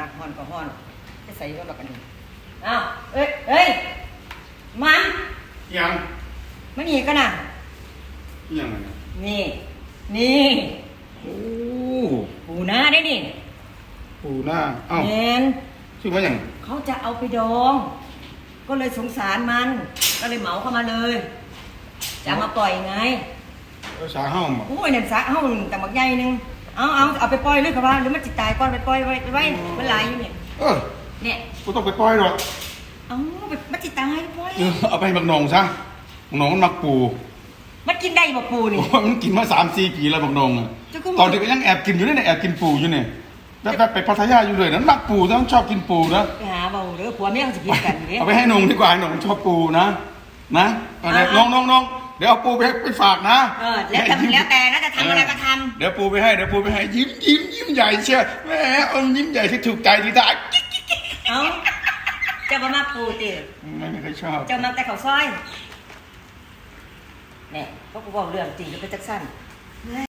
นักฮ้อนก็ฮ้อนจะใส่ก็แบบนี้อ้าวเอ้ยเอ้ยมันยังมันหนีกันน่ะยังไงนี่ นี่โอ้ปูนาได้นี่ปูหน้าเอ้าแมนชื่อว่าอย่างเขาจะเอาไปดอง ก็เลยสงสารมัน ก็เลยเหมาเข้ามาเลย จะเอามาปล่อยไงภาษาห้องบ่โอ้ยเนี่ยสะเฮ้าแต่บักใหญ่หนึง เอาเอาเอาไปปล่อยเลยครับว่าหรือมันจิตตายก่อนไปปล่อยไว้ไว้มันหลายอยู่เนี่ยเออเนี่ยกูต้องไปปล่อยหรอกเอาไปมันจิตตายปล่อยเออเอาไปให้บักหนองซะบักหนองมันมักปูมันกินได้บ่ปูนี่ โอ้ยมันกินมาสามสี่ปีแล้วบักหนองอะเจ้าก็ตอนเด็กก็ยังแอบกินอยู่เนี่ยแอบกินปูอยู่เนี่ยแล้วก็ไปพัทยาอยู่เลยนั้นมักปูนะมันชอบกินปูนะ ไปหาเบาเด้อผัวเมียมันสิกินกันเนี่ยเอาไปให้นงดีกว่าให้นงมันชอบปูนะ นะเอาเดี๋ยวอ่าน้องน้องน้อง เดี๋ยวเอาปูไปให้ไปฝากนะเออแล้วแต่แล้วแต่แล้วจะทำอะไรก็ทำเดี๋ยวปูไปให้เดี๋ยวปูไปให้ยิ้มยิ้มยิ้มใหญ่เชียวแหมเอายิ้มใหญ่ที่ถูกใจที่ตาเอาเจ้าบ่มาปูติไม่ไม่ค่อยชอบเจ้ามาแต่เขาวซอยเนี่ยเพราะกูบอกเรื่องจริงก็เป็นจักสั้น